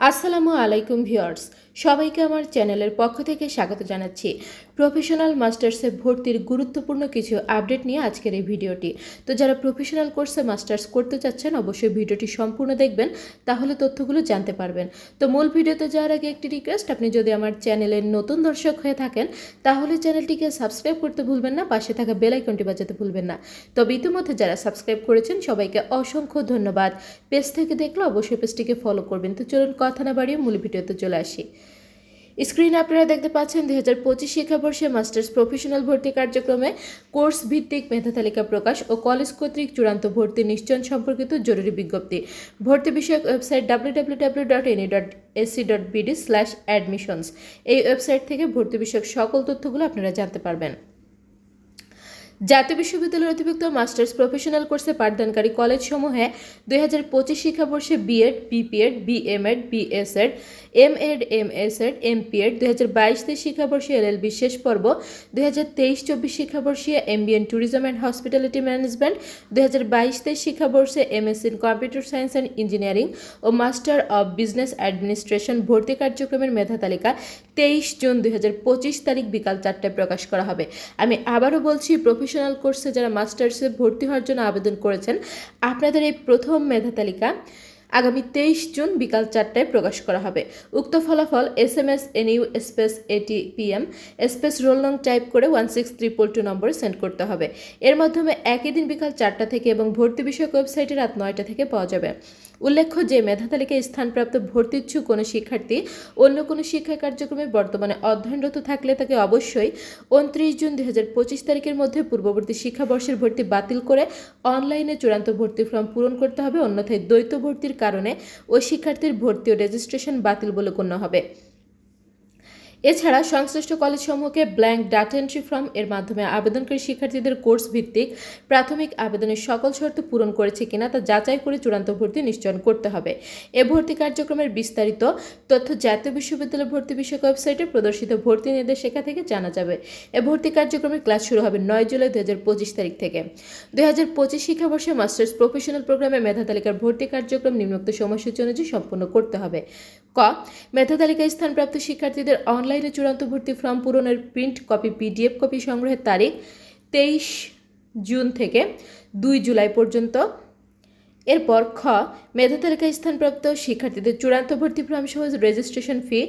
আসসালামু আলাইকুম ভিউয়ার্স সবাইকে আমার চ্যানেলের পক্ষ থেকে স্বাগত জানাচ্ছি। প্রফেশনাল মাস্টার্সে ভর্তির গুরুত্বপূর্ণ কিছু আপডেট নিয়ে আজকের এই ভিডিওটি। তো যারা প্রফেশনাল কোর্সে মাস্টার্স করতে চাচ্ছেন, অবশ্যই ভিডিওটি সম্পূর্ণ দেখবেন, তাহলে তথ্যগুলো জানতে পারবেন। তো মূল ভিডিওতে যাওয়ার আগে একটি রিকোয়েস্ট আপনি যদি আমার চ্যানেলের নতুন দর্শক হয়ে থাকেন, তাহলে চ্যানেলটিকে সাবস্ক্রাইব করতে ভুলবেন না, পাশে থাকা বেল আইকনটি বাজাতে ভুলবেন না। তবে ইতিমধ্যে যারা সাবস্ক্রাইব করেছেন, সবাইকে অসংখ্য ধন্যবাদ। পেজ থেকে দেখলে অবশ্যই পেজটিকে ফলো করবেন। তো চলুন কথা না বাড়িয়ে মূল ভিডিওতে চলে আসি। স্ক্রিনে আপনারা দেখতে পাচ্ছেন দুই হাজার পঁচিশ শিক্ষাবর্ষে মাস্টার্স প্রফেশনাল ভর্তি কার্যক্রমে কোর্স ভিত্তিক মেধা তালিকা প্রকাশ ও কলেজ কর্তৃক চূড়ান্ত ভর্তি নিশ্চয়ন সম্পর্কিত জরুরি বিজ্ঞপ্তি। ভর্তি বিষয়ক website W W W dot dot dot slash admissions এই ওয়েবসাইট থেকে ভর্তি বিষয়ক সকল তথ্যগুলো আপনারা জানতে পারবেন। জাতীয় বিশ্ববিদ্যালয়ের অধিভুক্ত মাস্টার্স প্রফেশনাল কোর্সে পাঠদানকারী কলেজসমূহে দুই হাজার পঁচিশ শিক্ষাবর্ষে B Ed B P Ed B M Ed B S Ed M Ed M S Ed M P Ed দুই হাজার বাইশ তেইশ শিক্ষাবর্ষে এলএলবি শেষ পর্ব, দুই হাজার তেইশ চব্বিশ শিক্ষাবর্ষে MBN tourism and hospitality management দুই হাজার বাইশ তেইশ শিক্ষাবর্ষে MS in computer science and engineering O master of business administration ভর্তি কার্যক্রমের মেধা তালিকা তেইশ জুন দুই হাজার পঁচিশ তারিখ বিকাল চারটায় প্রকাশ করা হবে। আমি আবারও বলছি কোর্সে যারা মাস্টার্সে ভর্তি হওয়ার জন্য আবেদন করেছেন, আপনাদের এই প্রথম মেধা তালিকা আগামী তেইশ জুন বিকাল চারটায় প্রকাশ করা হবে। উক্ত ফলাফল S M S, N U, space A T P M space roll নং টাইপ করে ওয়ান সিক্স ত্রিপল টু নম্বরে সেন্ড করতে হবে। এর মাধ্যমে একই দিন বিকাল চারটা থেকে এবং ভর্তি বিষয়ক ওয়েবসাইটে রাত নয়টা থেকে পাওয়া যাবে। উল্লেখ্য যে মেধা তালিকায় স্থানপ্রাপ্ত ভর্তিচ্ছু কোনো শিক্ষার্থী অন্য কোনো শিক্ষা কার্যক্রমে বর্তমানে অধ্যয়নরত থাকলে তাকে অবশ্যই উনত্রিশ জুন দুই হাজার পঁচিশ তারিখের মধ্যে পূর্ববর্তী শিক্ষাবর্ষের ভর্তি বাতিল করে অনলাইনে চূড়ান্ত ভর্তি ফর্ম পূরণ করতে হবে। অন্যথায় দ্বৈত ভর্তির কারণে ওই শিক্ষার্থীর ভর্তি ও রেজিস্ট্রেশন বাতিল বলে গণ্য হবে। এছাড়া সংশ্লিষ্ট কলেজসমূহকে ব্ল্যাঙ্ক ডাটা এন্ট্রি ফর্ম এর মাধ্যমে আবেদনকারী শিক্ষার্থীদের কোর্স ভিত্তিক প্রাথমিক আবেদনের সকল শর্ত পূরণ করেছে কিনা তা যাচাই করে চূড়ান্ত ভর্তি নিশ্চয়ন করতে হবে। এ ভর্তি কার্যক্রমের বিস্তারিত তথ্য জাতীয় বিশ্ববিদ্যালয় ভর্তি বিষয়ক ওয়েবসাইটে প্রদর্শিত ভর্তি নির্দেশিকা থেকে জানা যাবে। এ ভর্তি কার্যক্রমের ক্লাস শুরু হবে নয় জুলাই দু হাজার পঁচিশ তারিখ থেকে। দুই হাজার পঁচিশ শিক্ষাবর্ষে মাস্টার্স প্রফেশনাল প্রোগ্রামে মেধা তালিকার ভর্তি কার্যক্রম নিম্নোক্ত সময়সূচি অনুযায়ী সম্পন্ন করতে হবে। ক মেধা তালিকায় স্থানপ্রাপ্ত শিক্ষার্থীদের অনলাইনে চূড়ান্ত ভর্তি ফর্ম পূরণের প্রিন্ট কপি, পিডিএফ কপি সংগ্রহের তারিখ তেইশ জুন থেকে দুই জুলাই পর্যন্ত। এরপর খ মেধা তালিকায় স্থানপ্রাপ্ত শিক্ষার্থীদের চূড়ান্ত ভর্তি ফর্ম সহ রেজিস্ট্রেশন ফি,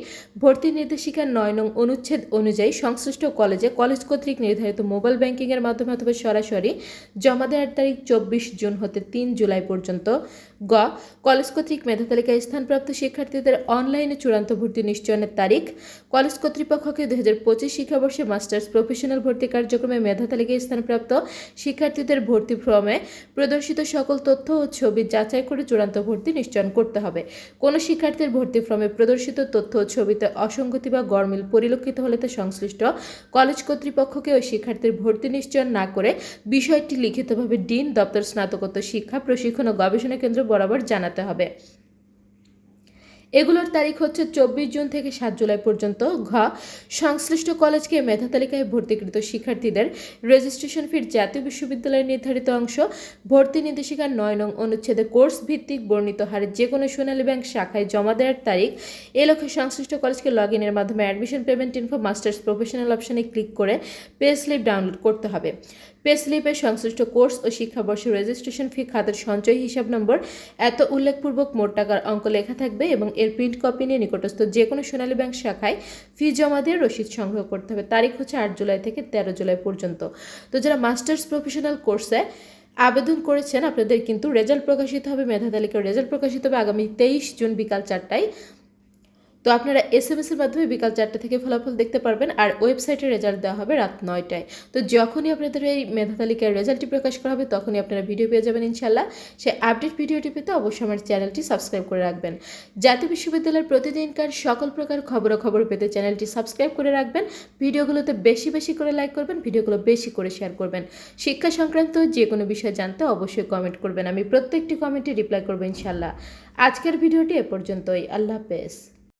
ভর্তি নির্দেশিকা নয় নং অনুচ্ছেদ অনুযায়ী সংশ্লিষ্ট কলেজে কলেজ কর্তৃক নির্ধারিত মোবাইল ব্যাংকিংয়ের মাধ্যমে অথবা সরাসরি জমা দেওয়ার তারিখ চব্বিশ জুন হতে তিন জুলাই পর্যন্ত গ, কলেজ কর্তৃক মেধা তালিকায় স্থানপ্রাপ্ত শিক্ষার্থীদের অনলাইনে চূড়ান্ত ভর্তি নিশ্চয়নের তারিখ। কলেজ কর্তৃপক্ষকে দুই হাজার পঁচিশ শিক্ষাবর্ষে মাস্টার্স প্রফেশনাল ভর্তি কার্যক্রমে মেধা তালিকায় স্থানপ্রাপ্ত শিক্ষার্থীদের ভর্তি ফর্মে প্রদর্শিত সকল তথ্য ও ছবি যাচাই করে চূড়ান্ত ভর্তি নিশ্চয়ন করতে হবে। কোনো শিক্ষার্থীর ভর্তি ফর্মে প্রদর্শিত তথ্য ও ছবিতে অসঙ্গতি বা গরমিল পরিলক্ষিত হলে তা সংশ্লিষ্ট কলেজ কর্তৃপক্ষকে ওই শিক্ষার্থীর ভর্তি নিশ্চয়ন না করে বিষয়টি লিখিতভাবে ডিন, দপ্তর স্নাতকোত্তর শিক্ষা, প্রশিক্ষণ ও গবেষণা কেন্দ্র বরাবর জানাতে হবে। এগুলোর তারিখ হচ্ছে চব্বিশ জুন থেকে সাত জুলাই পর্যন্ত। ঘ, সংশ্লিষ্ট কলেজকে মেধা তালিকায় ভর্তিকৃত শিক্ষার্থীদের রেজিস্ট্রেশন ফির জাতীয় বিশ্ববিদ্যালয়ের নির্ধারিত অংশ, ভর্তি নির্দেশিকা নয় নং অনুচ্ছেদে কোর্স ভিত্তিক বর্ণিত হারে যে কোনো সোনালী ব্যাংক শাখায় জমা দেওয়ার তারিখ। এ লক্ষ্যে সংশ্লিষ্ট কলেজকে লগ ইনের মাধ্যমে admission payment info masters professional অপশনে ক্লিক করে পে স্লিপ ডাউনলোড করতে হবে। পে স্লিপে সংশ্লিষ্ট কোর্স ও শিক্ষাবর্ষের রেজিস্ট্রেশন ফি খাতের সঞ্চয় হিসাব নম্বর এত উল্লেখপূর্বক মোট টাকার অঙ্ক লেখা থাকবে এবং এর প্রিন্ট কপি নিয়ে নিকটস্থ যে কোনো সোনালী ব্যাংক শাখায় ফি জমা দিয়ে রসিদ সংগ্রহ করতে হবে। তারিখ হচ্ছে আট জুলাই থেকে তেরো জুলাই পর্যন্ত। তো যারা মাস্টার্স প্রফেশনাল কোর্সে আবেদন করেছেন, আপনাদের কিন্তু রেজাল্ট প্রকাশিত হবে, মেধা তালিকার রেজাল্ট প্রকাশিত হবে আগামী তেইশ জুন বিকাল চারটায়। তো আপনারা এস এম এর মাধ্যমে বিকাল চারটে থেকে ফলাফল দেখতে পারবেন আর ওয়েবসাইটে রেজাল্ট দেওয়া হবে রাত নয়টায়। তো যখনই আপনাদের এই মেধা তালিকার রেজাল্টটি প্রকাশ করা হবে, তখনই আপনারা ভিডিও পেয়ে যাবেন ইনশাল্লাহ সেই আপডেট ভিডিওটি পেতে অবশ্যই আমার চ্যানেলটি সাবস্ক্রাইব করে রাখবেন। জাতীয় বিশ্ববিদ্যালয়ের প্রতিদিনকার সকল প্রকার খবরাখবর পেতে চ্যানেলটি সাবস্ক্রাইব করে রাখবেন। ভিডিওগুলোতে বেশি বেশি করে লাইক করবেন, ভিডিওগুলো বেশি করে শেয়ার করবেন। শিক্ষা সংক্রান্ত যে কোনো বিষয় জানতে অবশ্যই কমেন্ট করবেন। আমি প্রত্যেকটি কমেন্টে রিপ্লাই করব ইনশাল্লাহ আজকের ভিডিওটি এ পর্যন্তই। আল্লাহ হাফেজ।